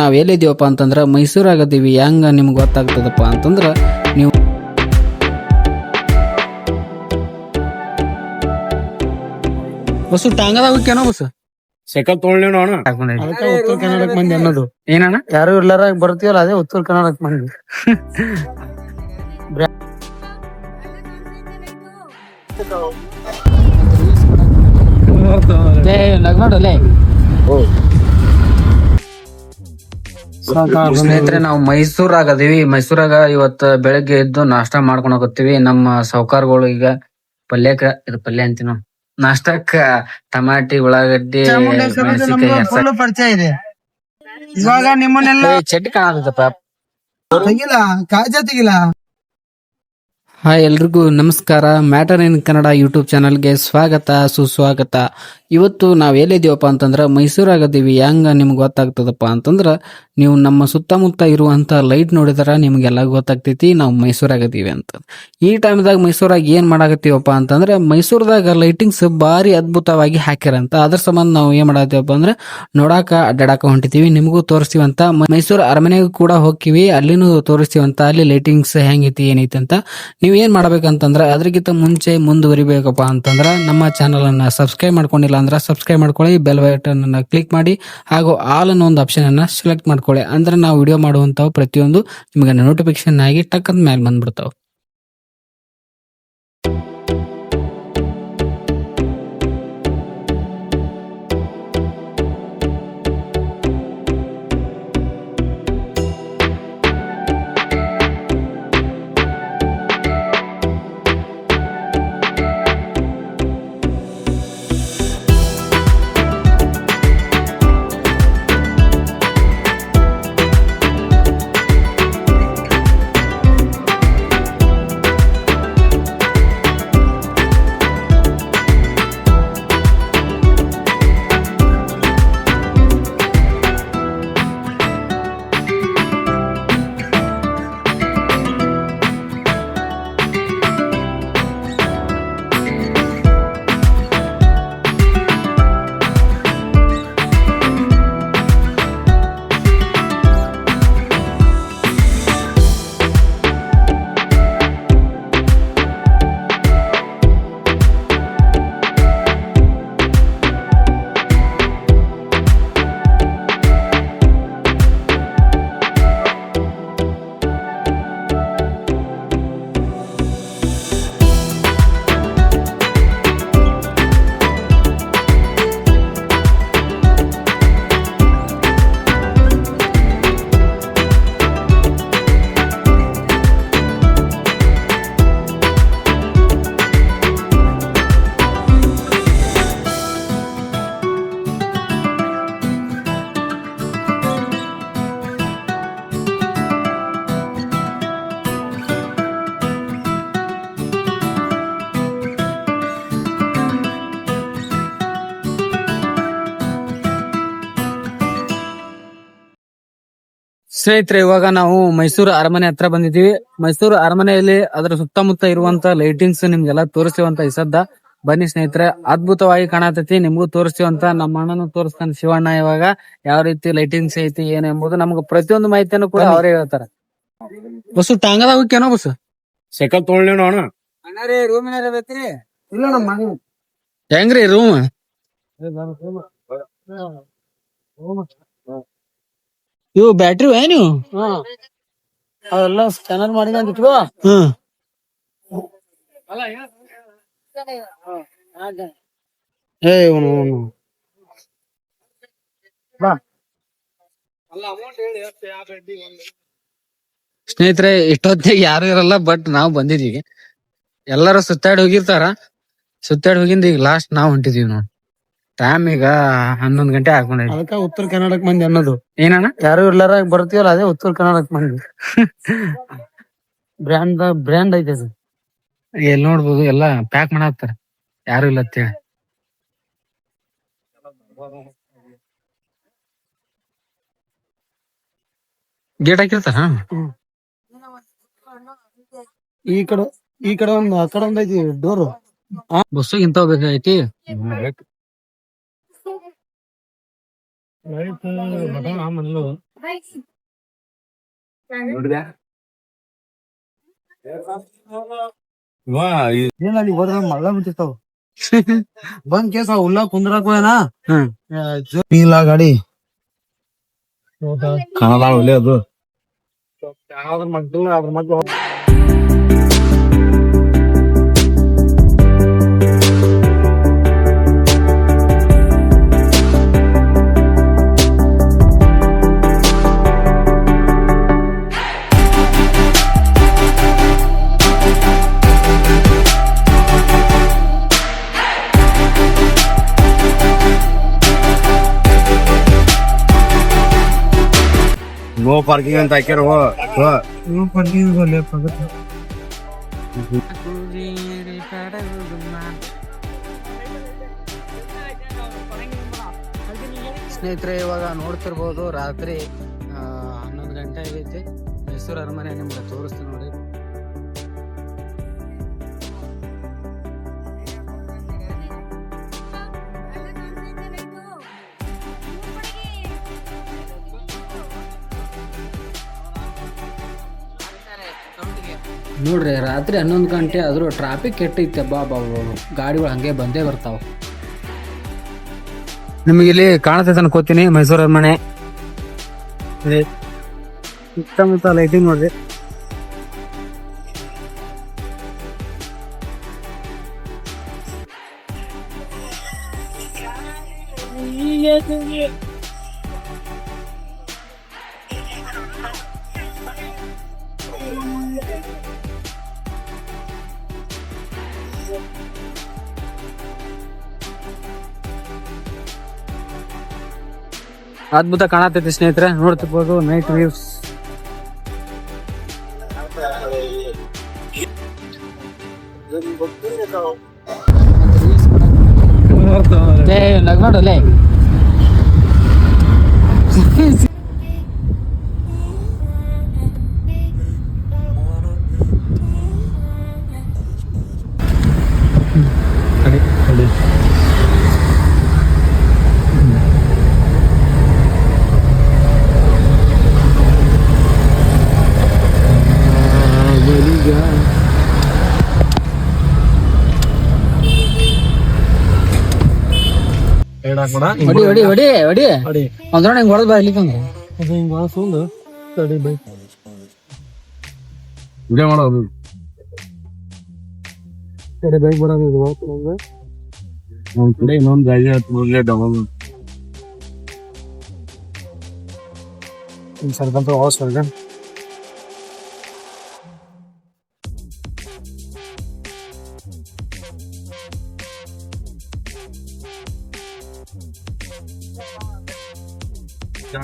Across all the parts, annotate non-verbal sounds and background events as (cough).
ನಾವ್ ಎಲ್ಲಿದ್ದೀವಪ್ಪ ಅಂತಂದ್ರ ಮೈಸೂರಾಗದ್ದೀವಿ ಹೆಂಗ ನಿಮ್ಗೆ ಗೊತ್ತಾಗ್ತದಪ್ಪ ಅಂತಂದ್ರ ನೀವು ಬಸ್ಸು ಟಾಂಗದಾಗಕ್ಕೇನೋ ಬಸ್? ಸೈಕಲ್ ತೊಗೊಳ್ಳಿ ಅಣ್ಣ. ಅದಕ್ಕೆ ಉತ್ತರ ಕರ್ನಾಟಕ ಮಂದಿ ಅನ್ನೋದು. ಏನಣ್ಣ? ಯಾರು ಇರ್ಲಾರ ಬರ್ತೀವಲ್ಲ ಅದೇ ಉತ್ತರ ಕರ್ನಾಟಕ ಮಂದಿ ನೋಡಲೇ ಸ್ನೇಹಿತರೆ ನಾವು ಮೈಸೂರಾಗ ಅದೀವಿ ಮೈಸೂರಾಗ ಇವತ್ತ ಬೆಳಗ್ಗೆ ಎದ್ದು ನಾಷ್ಟಾ ಮಾಡ್ಕೊಂಡ್ ಹೋಗತ್ತೀವಿ. ನಮ್ಮ ಸಾವುಕಾರಗಳು ಈಗ ಪಲ್ಯಕ್ಕ ಇದು ಪಲ್ಯ ಅಂತೀವಿ ನಾವು ನಾಷ್ಟಕ್ಕ ಟಮಾಟಿ ಉಳ್ಳಾಗಡ್ಡಿ ಮೆಣಸಿನಕಾಯಿ ಫುಲ್ ಪರಿಚಯ ಇದೆ. ಇವಾಗ ನಿಮ್ಮನ್ನೆಲ್ಲ ಚಟ್ಟಿ ಕಾಣತಪ್ಪ ತೆಗಿಲ್ಲ ಕಾಜ ತೆಗಿಲ್ಲ. ಹಾಯ್ ಎಲ್ರಿಗೂ ನಮಸ್ಕಾರ. ಮ್ಯಾಟರ್ ಇನ್ ಕನ್ನಡ ಯೂಟ್ಯೂಬ್ ಚಾನಲ್ಗೆ ಸ್ವಾಗತ ಸುಸ್ವಾಗತ. ಇವತ್ತು ನಾವು ಎಲ್ಲಿದ್ದೀವಪ್ಪ ಅಂತಂದ್ರೆ ಮೈಸೂರಾಗದ್ದೀವಿ ಹೆಂಗೆ ನಿಮ್ಗೆ ಗೊತ್ತಾಗ್ತದಪ್ಪ ಅಂತಂದ್ರೆ ನೀವು ನಮ್ಮ ಸುತ್ತಮುತ್ತ ಇರುವಂಥ ಲೈಟ್ ನೋಡಿದ್ರೆ ನಿಮಗೆಲ್ಲ ಗೊತ್ತಾಗ್ತೈತಿ, ನಾವು ಮೈಸೂರಾಗದ್ದೀವಿ ಅಂತ. ಈ ಟೈಮ್ದಾಗ ಮೈಸೂರಾಗ ಏನು ಮಾಡಾಕತ್ತೀವಪ್ಪ ಅಂತಂದ್ರೆ ಮೈಸೂರದಾಗ ಲೈಟಿಂಗ್ಸ್ ಭಾರಿ ಅದ್ಭುತವಾಗಿ ಹಾಕ್ಯಾರಂತ. ಅದ್ರ ಸಂಬಂಧ ನಾವು ಏನು ಮಾಡತ್ತೀವಪ್ಪ ಅಂದ್ರೆ ನೋಡಾಕ, ಅಡ್ಡಾಡಕ ಹೊಂಟಿದ್ದೀವಿ ನಿಮಗೂ ತೋರಿಸ್ತೀವಂತ. ಮೈಸೂರು ಅರಮನೆಗೂ ಕೂಡ ಹೋಗ್ತೀವಿ. ಅಲ್ಲಿನೂ ತೋರಿಸ್ತೀವಂತ. ಅಲ್ಲಿ ಲೈಟಿಂಗ್ಸ್ ಹೆಂಗೈತಿ, ಏನೈತಿ ಅಂತ. ನೀವು ಏನು ಮಾಡ್ಬೇಕಂತಂದ್ರೆ ಅದ್ರಗಿಂತ ಮುಂಚೆ ಮುಂದುವರಿಬೇಕಪ್ಪ ಅಂತಂದ್ರೆ ನಮ್ಮ ಚಾನಲನ್ನು ಸಬ್ಸ್ಕ್ರೈಬ್ ಮಾಡ್ಕೊಂಡಿಲ್ಲ ಅಂದ್ರ ಸಬ್ಸ್ಕ್ರೈಬ್ ಮಾಡ್ಕೊಳ್ಳಿ ಬೆಲ್ ಬಟನ್ ಅನ್ನು ಕ್ಲಿಕ್ ಮಾಡಿ, ಹಾಗೂ ಆಲ್ ಅನ್ನೋ ಒಂದು ಆಪ್ಷನ್ ಅನ್ನ ಸೆಲೆಕ್ಟ್ ಮಾಡ್ಕೊಳ್ಳಿ. ಅಂದ್ರೆ ನಾವು ವಿಡಿಯೋ ಮಾಡುವಂಥವು ಪ್ರತಿಯೊಂದು ನಿಮಗೆ ನೋಟಿಫಿಕೇಶನ್ ಆಗಿ ಟಕ್ ಅಂತ ಮೇಲೆ ಬಂದ್ಬಿಡ್ತಾವ. ಸ್ನೇಹಿತರೆ ಇವಾಗ ನಾವು ಮೈಸೂರು ಅರಮನೆ ಹತ್ರ ಬಂದಿದ್ದೀವಿ. ಮೈಸೂರು ಅರಮನೆಯಲ್ಲಿ ಅದರ ಸುತ್ತಮುತ್ತ ಇರುವಂತ ಲೈಟಿಂಗ್ಸ್ ನಿಮ್ಗೆಲ್ಲ ತೋರಿಸ್ತೀವಂತ ಇಸದ್ದ ಸದ್ದ. ಬನ್ನಿ ಸ್ನೇಹಿತರೆ ಅದ್ಭುತವಾಗಿ ಕಾಣತೈತಿ. ನಿಮ್ಗೂ ತೋರಿಸ್ತೀವಂತ. ನಮ್ಮ ಅಣ್ಣನು ತೋರಿಸ್ತಾನೆ ಶಿವಣ್ಣ ಇವಾಗ. ಯಾವ ರೀತಿ ಲೈಟಿಂಗ್ಸ್ ಐತಿ ಏನು ಎಂಬುದು ನಮ್ಗೆ ಪ್ರತಿಯೊಂದು ಮಾಹಿತಿಯನ್ನು ಕೂಡ ಅವರೇ ಹೇಳ್ತಾರೆ. ಬಸ್ಸು ಟಾಂಗದಾಗಕ್ಕೇನೋ ಬಸ್ ಸೈಕಲ್ ತೊಗೊಳ್ಳಿ ಅಣ್ಣ? ಇಲ್ಲ ನಮ್ಮ ಮನೆ. ಹೆಂಗ್ರಿ ರೂಮ್ ಇವು ಬ್ಯಾಟ್ರಿ ಏನು? ಹಾ. ಅವೆಲ್ಲ ಸ್ಕ್ಯಾನರ್ ಮಾಡಿದ ಅಂತ ಇಟ್ಕೋ. ಹ್ಮ್ ಏ ಇವನು ಇವನು. ಬಾ. ಸ್ನೇಹಿತರೆ ಇಷ್ಟೊತ್ತಿಗೆ ಯಾರು ಇರಲ್ಲ ಬಟ್ ನಾವು ಬಂದಿದೀವಿ ಎಲ್ಲರೂ ಸುತ್ತಾಡಿ ಹೋಗಿರ್ತಾರ. ಸುತ್ತಾಡಿ ಹೋಗಿಂದ ಈಗ ಲಾಸ್ಟ್ ನಾವ್ ಹೊಂಟಿದೀವಿ ನಾವು ಟೈಮ್ ಈಗ ಹನ್ನೊಂದ್ ಗಂಟೆ ಹಾಕೊಂಡೈತಿ ಅದಕ್ಕ ಉತ್ತರ ಕರ್ನಾಟಕ ಮಂದಿ ಅನ್ನೋದು. ಏನಣ್ಣ? ಯಾರು ಇರ್ಲಾರ ಬರ್ತೀವಲ್ಲ ಅದೇ ಉತ್ತರ ಕರ್ನಾಟಕ ಮಂದಿ. ಬ್ರ್ಯಾಂಡ್ ಬ್ರ್ಯಾಂಡ್ ಐತೆ ಅದು. ಎಲ್ಲಿ ನೋಡ್ಬೋದು ಎಲ್ಲ ಪ್ಯಾಕ್ ಮಾಡಾಕ್ತಾರ. ಯಾರು ಇಲ್ಲ ಅಂತೇಳಿ ಗೇಟ್ ಹಾಕಿರ್ತಾರ? ಈ ಕಡೆ ಈ ಕಡೆ ಒಂದು ಆ ಕಡೆ ಒಂದ್ ಐತಿ ಡೋರು. ಬಸ್ಸಿಗೆ ಇಂತ ಬೇಕಾಗೈತಿ ನೋಡಿದ್ಯಾ ವಾ ಏನ್ ಅಲ್ಲಿ ಹೋದ್ರ ಮಳ್ಳ ಬಿಟ್ಟಿರ್ತಾವ ಬಂದ್ ಕೇಸ ಹುಲ್ಲ ಕುಂದ್ರಾಕ ಹೋಯನ ಹ್ಮ್. ಇಲ್ಲ ಗಾಡಿ ಕನ್ನಡ ಒಳ್ಳೆ ಅದು ಅದ್ರ ಮಗ್ಳು ಅದ್ರ ಮಗ್ಳು ಪಾರ್ಕಿಂಗ್ ಅಂತ ಹಾಕ್ಯಾರ. ಹೋ ಹೋ. ಸ್ನೇಹಿತರೆ ಇವಾಗ ನೋಡ್ತಿರ್ಬೋದು ರಾತ್ರಿ ಆ, ಹನ್ನೊಂದು ಗಂಟೆ ಆಗೈತಿ. ಮೈಸೂರು ಅರಮನೆ ನಿಮ್ಗೆ ತೋರಿಸ್ತೀನಿ ನೋಡಿ. ನೋಡ್ರಿ ರಾತ್ರಿ ಹನ್ನೊಂದು ಗಂಟೆ ಆದರೂ ಟ್ರಾಫಿಕ್ ಕೆಟ್ಟೈತೆ ಬಾ ಬಾ ಬಾ ಬಾ. ಗಾಡಿಗಳು ಹಂಗೆ ಬಂದೇ ಬರ್ತಾವ. ನಿಮಗೆ ಇಲ್ಲಿ ಕಾಣತೈತೆ ಅನ್ಕೋತೀನಿ ಮೈಸೂರು ಅರಮನೆ ಸುತ್ತಮುತ್ತ ಲೈಟಿಂಗ್ ನೋಡ್ರಿ. ಅದ್ಭುತ ಕಾಣತೈತಿ ಸ್ನೇಹಿತರೆ ನೋಡ್ತಿರ್ಬೋದು ನೈಟ್ ವ್ಯೂಸ್ ನಗ್ನೋಡಲ್ಲೇ ಹೊಡಿ ಹೊಡಿ ಹೊಡಿ. ಹೊಡಿ ಅಡಿ ಒಂದ್ರೊಣ ಹಿಂಗ್ ಹೊಡೆದ್ ಬಾ ಇಲ್ಲಿ ತಂದು ಅದು ಹಿಂಗ್ ವಾಸೊಂದು ತಡಿ ಬೈ. ವಿಡಿಯೋ ಮಾಡೋದು ತಡಿ ಬೈಕ್ ಬರೋದು ಇದು ವಾಸೊಂದು ಒಂದ್ ಕಡೆ ಇನ್ನೊಂದ್ ಗಾಡಿ ಹತ್ತು ಮೊದ್ಲೇ ಡಬಲ್ ಹಿಂಗ್ ಸರ್ಕಂತ ವಾಸ್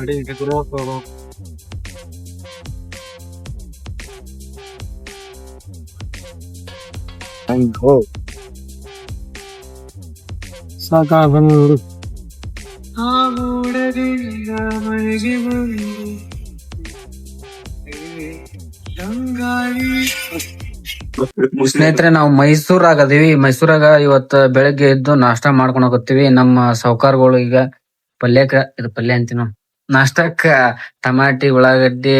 ಹೊರಗ ಗಾಡಿ ಕೆತ್ತರು ಹೋಗ್ತಾವ ಹಂಗ್ ಹೋ ಸಾಕ ಬಂದು ಸ್ನೇಹಿತರೆ ನಾವು ಮೈಸೂರಾಗ ಅದೀವಿ ಮೈಸೂರಾಗ ಇವತ್ತ ಬೆಳಗ್ಗೆ ಎದ್ದು ನಾಷ್ಟಾ ಮಾಡ್ಕೊಂಡ್ ಹೋಗತ್ತೀವಿ. ನಮ್ಮ ಸಾಹುಕಾರ್ಗಳು ಈಗ ಪಲ್ಯಕ್ಕ ಇದು ಪಲ್ಯ ಅಂತೀವಿ ನಾವು ನಾಷ್ಟಕ್ಕ ಟಮಾಟಿ ಉಳ್ಳಾಗಡ್ಡಿ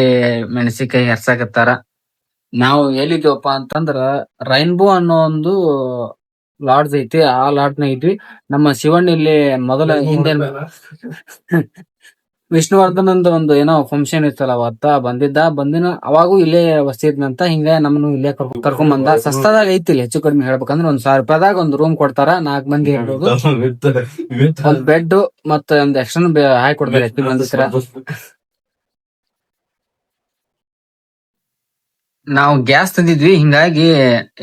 ಮೆಣಸಿಕಾಯಿ ಹರ್ಸಾಕತ್ತಾರ. ನಾವು ಎಲ್ಲಿದ್ದೇವಪ್ಪ ಅಂತಂದ್ರ ರೈನ್ಬೋ ಅನ್ನೋ ಒಂದು ಲಾಡ್ಜ್ ಐತಿ ಆ ಲಾಡ್ಜ್ನಾಗ ಇದ್ವಿ. ನಮ್ಮ ಶಿವಣ್ಣ ಇಲ್ಲಿ ಮೊದಲ ಹಿಂದೆ (laughs) ವಿಷ್ಣುವರ್ಧನ್ ಅಂದ ಒಂದು ಏನೋ ಫಂಕ್ಷನ್ ಇತ್ತಲ್ಲ ಅವತ್ತ ಬಂದಿದ್ದ ಬಂದಿನ ಅವಾಗೂ ಇಲ್ಲೇ ವಸ್ತಿದ್ನಂತ ಹಿಂಗ ನಮ್ಮನ್ನು ಇಲ್ಲೇ ಕರ್ಕೊಂಡ್ ಕರ್ಕೊಂಡ್ ಬಂದ ಸಸ್ತಾದಾಗ ಐತಿ ಇಲ್ಲಿ ಹೆಚ್ಚು ಕಡಿಮೆ ಹೇಳ್ಬೇಕಂದ್ರ ಒಂದ್ ಸಾವಿರ ರೂಪಾಯಿದಾಗ ಒಂದ್ ರೂಮ್ ಕೊಡ್ತಾರ ನಾಲ್ಕ್ ಮಂದಿ ಇರ್ಬೋದು ಒಂದ್ ಬೆಡ್ ಮತ್ತ ಒಂದ್ ಎಕ್ಸ್ಟ್ರಾ ಹಾಕಿ ಕೊಡ್ತಾರೆ ಎಷ್ಟು ಬಂದಿರ ನಾವು ಗ್ಯಾಸ್ ತಂದಿದ್ವಿ ಹಿಂಗಾಗಿ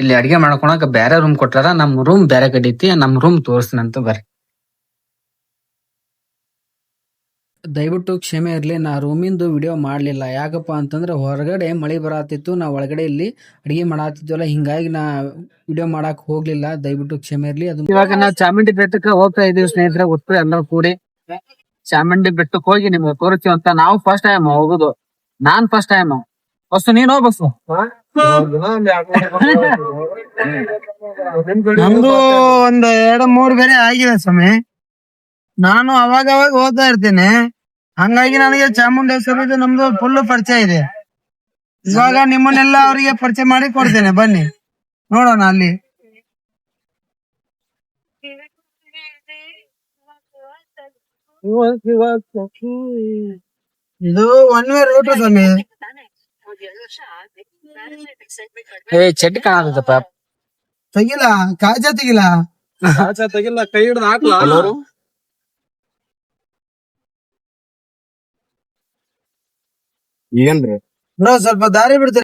ಇಲ್ಲಿ ಅಡಿಗೆ ಮಾಡ್ಕೊಳಕ ಬೇರೆ ರೂಮ್ ಕೊಟ್ಟಾರ ನಮ್ ರೂಮ್ ಬೇರೆ ಕಡೆ ಐತಿ ನಮ್ ರೂಮ್ ತೋರಿಸ್ತೀನಂತ ಬರ್ರಿ. ದಯವಿಟ್ಟು ಕ್ಷಮೆ ಇರಲಿ ನಾ ರೂಮಿಂದು ವಿಡಿಯೋ ಮಾಡಲಿಲ್ಲ. ಯಾಕಪ್ಪ ಅಂತಂದ್ರೆ ಹೊರಗಡೆ ಮಳೆ ಬರತ್ತಿತ್ತು ನಾ ಒಳಗಡೆ ಇಲ್ಲಿ ಅಡಿಗೆ ಮಾಡತ್ತಿದ್ವಲ್ಲ ಹಿಂಗಾಗಿ ನಾ ವಿಡಿಯೋ ಮಾಡಕ್ ಹೋಗ್ಲಿಲ್ಲ. ದಯವಿಟ್ಟು ಕ್ಷಮೆ ಇರಲಿ ಅದು ಇವಾಗ ನಾವು ಚಾಮುಂಡಿ ಬೆಟ್ಟಕ್ಕೆ ಹೋಗ್ತಾ ಇದೀವಿ ಸ್ನೇಹಿತರೆ ಒಟ್ಟು ಎಲ್ಲರೂ ಕೂಡಿ. ಚಾಮುಂಡಿ ಬೆಟ್ಟಕ್ಕೆ ಹೋಗಿ ನಿಮ್ಗೆ ತೋರಿಸ್ತೀವಿ ಅಂತ ನಾವು ಫಸ್ಟ್ ಟೈಮ್ ಹೋಗುದು. ನಾನ್ ಫಸ್ಟ್ ಟೈಮ್ ಬಸ್ಸು ನೀನ್ ಹೋಗ್ ಬಸ್ಸು. ನಮ್ದು ಒಂದ್ ಎರಡ್ ಮೂರ್ ಬೇರೆ ಆಗಿದೆ ಸ್ವಾಮಿ. ನಾನು ಅವಾಗ ಅವಾಗ ಓದ್ತಾ ಇರ್ತೇನೆ. ಹಂಗಾಗಿ ನನಗೆ ಚಾಮುಂಡೇಶ್ವರಿ ನಮ್ದು ಫುಲ್ ಪರಿಚಯ ಇದೆ. ಇವಾಗ ನಿಮ್ಮನ್ನೆಲ್ಲ ಅವರಿಗೆ ಪರಿಚಯ ಮಾಡಿ ಕೊಡ್ತೇನೆ. ಬನ್ನಿ. ನೋಡೋಣ ಅಲ್ಲಿ. ಇದು ಒನ್ ವೇ ರೂಟ್ ಸ್ವಾಮಿ. ಏ ಚಡ್ಡಿ ಕಾಣತಪ್ಪ ಕಾಜಾ ತೆಗಿಲ್ಲ ಕಾಜಾ ತೆಗಿಲ್ಲ ಕೈ ಹಿಡ್ದು ಹಾಕ್ಲಾ? ಏನ್ರಿ ಬ್ರೋ ಸ್ವಲ್ಪ ದಾರಿ ಬಿಡ್ತೀರಿ?